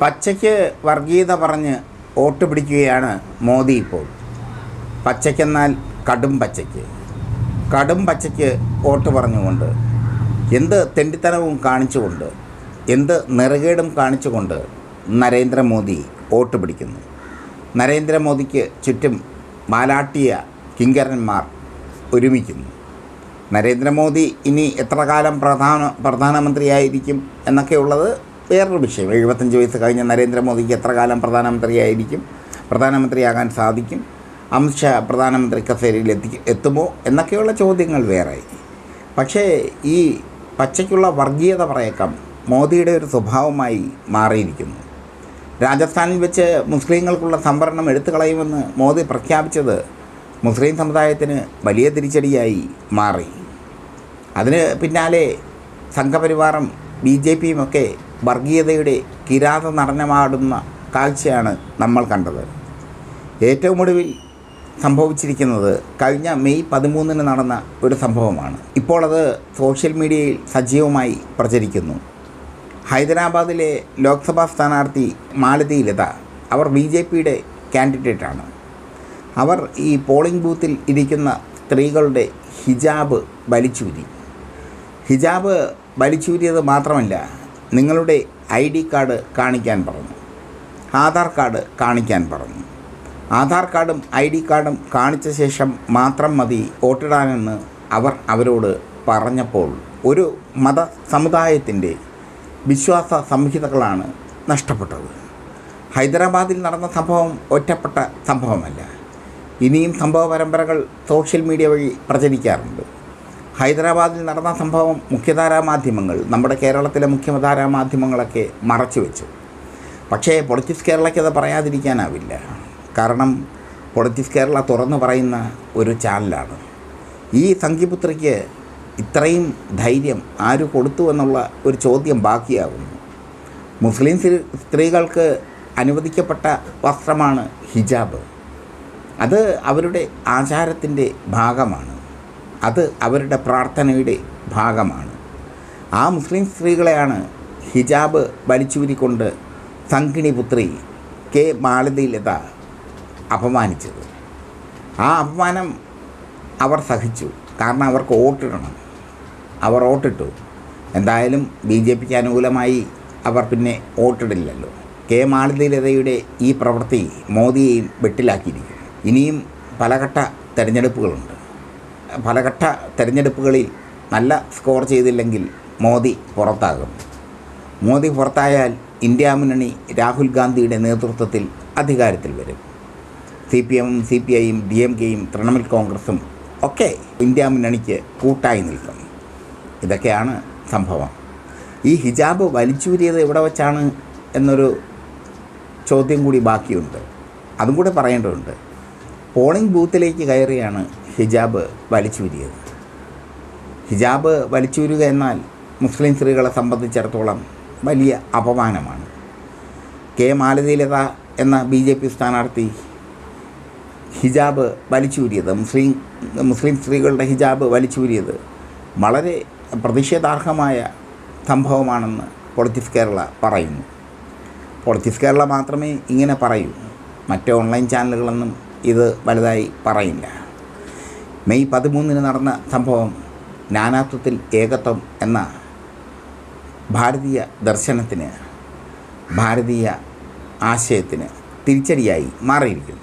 പച്ചയ്ക്ക് വർഗീയത പറഞ്ഞ് വോട്ട് പിടിക്കുകയാണ് മോദി ഇപ്പോൾ. പച്ചയ്ക്കെന്നാൽ കടും പച്ചയ്ക്ക്. കടും പച്ചയ്ക്ക് വോട്ട് പറഞ്ഞുകൊണ്ട് എന്ത് തെണ്ടിത്തനവും കാണിച്ചുകൊണ്ട് എന്ത് നിറകേടും കാണിച്ചുകൊണ്ട് നരേന്ദ്രമോദി വോട്ട് പിടിക്കുന്നു. നരേന്ദ്രമോദിക്ക് ചുറ്റും മാലാട്ടിയ കിങ്കരന്മാർ ഒരുമിക്കുന്നു. നരേന്ദ്രമോദി ഇനി എത്ര കാലം പ്രധാന പ്രധാനമന്ത്രിയായിരിക്കും എന്നൊക്കെയുള്ളത് വേറൊരു വിഷയം. എഴുപത്തഞ്ച് വയസ്സ് കഴിഞ്ഞ നരേന്ദ്രമോദിക്ക് എത്ര കാലം പ്രധാനമന്ത്രിയായിരിക്കും? പ്രധാനമന്ത്രിയാകാൻ സാധിക്കും? അമിത്ഷാ പ്രധാനമന്ത്രി കസേരയിൽ എത്തി എത്തുമോ? എന്നൊക്കെയുള്ള ചോദ്യങ്ങൾ വേറെ പക്ഷേ ഈ പച്ചയ്ക്കുള്ള വർഗീയത പറയക്കം മോദിയുടെ ഒരു സ്വഭാവമായി മാറിയിരിക്കുന്നു. രാജസ്ഥാനിൽ വെച്ച് മുസ്ലിങ്ങൾക്കുള്ള സംവരണം എടുത്തു കളയുമെന്ന് മോദി പ്രഖ്യാപിച്ചത് മുസ്ലിം സമുദായത്തിന് വലിയ തിരിച്ചടിയായി മാറി. അതിന് പിന്നാലെ സംഘപരിവാറും ബി ജെ പിയും ഒക്കെ വർഗീയതയുടെ കിരാത നടനമാടുന്ന കാഴ്ചയാണ് നമ്മൾ കണ്ടത്. ഏറ്റവും ഒടുവിൽ സംഭവിച്ചിരിക്കുന്നത് കഴിഞ്ഞ മെയ് പതിമൂന്നിന് നടന്ന ഒരു സംഭവമാണ്. ഇപ്പോൾ അത് സോഷ്യൽ മീഡിയയിൽ സജീവമായി പ്രചരിക്കുന്നു. ഹൈദരാബാദിലെ ലോക്സഭാ സ്ഥാനാർത്ഥി മാലതി ലത അവർ ബി ജെ പിയുടെ കാൻഡിഡേറ്റാണ് അവർ ഈ പോളിംഗ് ബൂത്തിൽ ഇരിക്കുന്ന സ്ത്രീകളുടെ ഹിജാബ് വലിച്ചൂരി. ഹിജാബ് വലിച്ചൂരിയത് മാത്രമല്ല നിങ്ങളുടെ ഐ ഡി കാർഡ് കാണിക്കാൻ പറഞ്ഞു. ആധാർ കാർഡ് കാണിക്കാൻ പറഞ്ഞു. ആധാർ കാർഡും ഐ ഡി കാർഡും കാണിച്ച ശേഷം മാത്രം മതി വോട്ടിടാനെന്ന് അവർ അവരോട് പറഞ്ഞപ്പോൾ ഒരു മത സമുദായത്തിന്റെ വിശ്വാസ സംഹിതകളാണ് നഷ്ടപ്പെട്ടത്. ഹൈദരാബാദിൽ നടന്ന സംഭവം ഒറ്റപ്പെട്ട സംഭവമല്ല. ഇനിയും സംഭവ പരമ്പരകൾ സോഷ്യൽ മീഡിയ വഴി പ്രചരിക്കാറുണ്ട്. ഹൈദരാബാദിൽ നടന്ന സംഭവം മുഖ്യധാരാ മാധ്യമങ്ങൾ നമ്മുടെ കേരളത്തിലെ മുഖ്യധാരാ മാധ്യമങ്ങളൊക്കെ മറച്ചു വെച്ചു. പക്ഷേ പൊളിറ്റിക്സ് കേരളയ്ക്ക് അത് പറയാതിരിക്കാനാവില്ല. കാരണം പൊളിറ്റിക്സ് കേരള തുറന്നു പറയുന്ന ഒരു ചാനലാണ്. ഈ സംഘിപുത്രിക്ക് ഇത്രയും ധൈര്യം ആര് കൊടുത്തു എന്നുള്ള ഒരു ചോദ്യം ബാക്കിയാകുന്നു മുസ്ലിം സ്ത്രീകൾക്ക് അനുവദിക്കപ്പെട്ട വസ്ത്രമാണ് ഹിജാബ്. അത് അവരുടെ ആചാരത്തിന്റെ ഭാഗമാണ്. അത് അവരുടെ പ്രാർത്ഥനയുടെ ഭാഗമാണ്. ആ മുസ്ലിം സ്ത്രീകളെയാണ് ഹിജാബ് വലിച്ചൂരിക്കൊണ്ട് സംഘിണി പുത്രി കെ മാലതി അപമാനിച്ചത്. ആ അപമാനം അവർ സഹിച്ചു. കാരണം അവർക്ക് വോട്ടിടണം. അവർ വോട്ടിട്ടു. എന്തായാലും ബി ജെ പിക്ക് അനുകൂലമായി അവർ പിന്നെ വോട്ടിടില്ലല്ലോ. കെ മാളിതയിലതയുടെ ഈ പ്രവൃത്തി മോദിയെയും വെട്ടിലാക്കിയിരിക്കും ഇനിയും പലഘട്ട തെരഞ്ഞെടുപ്പുകളുണ്ട്. പലഘട്ട തെരഞ്ഞെടുപ്പുകളിൽ നല്ല സ്കോർ ചെയ്തില്ലെങ്കിൽ മോദി പുറത്താകും. മോദി പുറത്തായാൽ ഇന്ത്യ മുന്നണി രാഹുൽ ഗാന്ധിയുടെ നേതൃത്വത്തിൽ അധികാരത്തിൽ വരും. സി പി എമ്മും സി പി ഐയും ഡി എം കെയും തൃണമൂൽ കോൺഗ്രസും ഒക്കെ ഇന്ത്യ മുന്നണിക്ക് കൂട്ടായി നിൽക്കും. ഇതൊക്കെയാണ് സംഭവം. ഈ ഹിജാബ് വലിച്ചൂരിയത് എവിടെ വച്ചാണ് എന്നൊരു ചോദ്യം കൂടി ബാക്കിയുണ്ട്. അതും കൂടെ പറയേണ്ടതുണ്ട്. പോളിംഗ് ബൂത്തിലേക്ക് കയറിയാണ് ഹിജാബ് വലിച്ചൂരിയത്. ഹിജാബ് വലിച്ചൂരുക എന്നാൽ മുസ്ലിം സ്ത്രീകളെ സംബന്ധിച്ചിടത്തോളം വലിയ അപമാനമാണ്. കെ മാലതിലത എന്ന ബി ജെ പി സ്ഥാനാർത്ഥി ഹിജാബ് വലിച്ചൂരിയത് മുസ്ലിം മുസ്ലിം സ്ത്രീകളുടെ ഹിജാബ് വലിച്ചൂരിയത് വളരെ പ്രതിഷേധാർഹമായ സംഭവമാണെന്ന് പൊളിറ്റിക്സ് കേരള പറയുന്നു. പൊളിറ്റിക്സ് കേരള മാത്രമേ ഇങ്ങനെ പറയൂ. മറ്റ് ഓൺലൈൻ ചാനലുകളൊന്നും ഇത് വലുതായി പറയില്ല മെയ് പതിമൂന്നിന് നടന്ന സംഭവം നാനാത്വത്തിൽ ഏകത്വം എന്ന ഭാരതീയ ദർശനത്തിന് ഭാരതീയ ആശയത്തിന് തിരിച്ചടിയായി മാറിയിരിക്കുന്നു.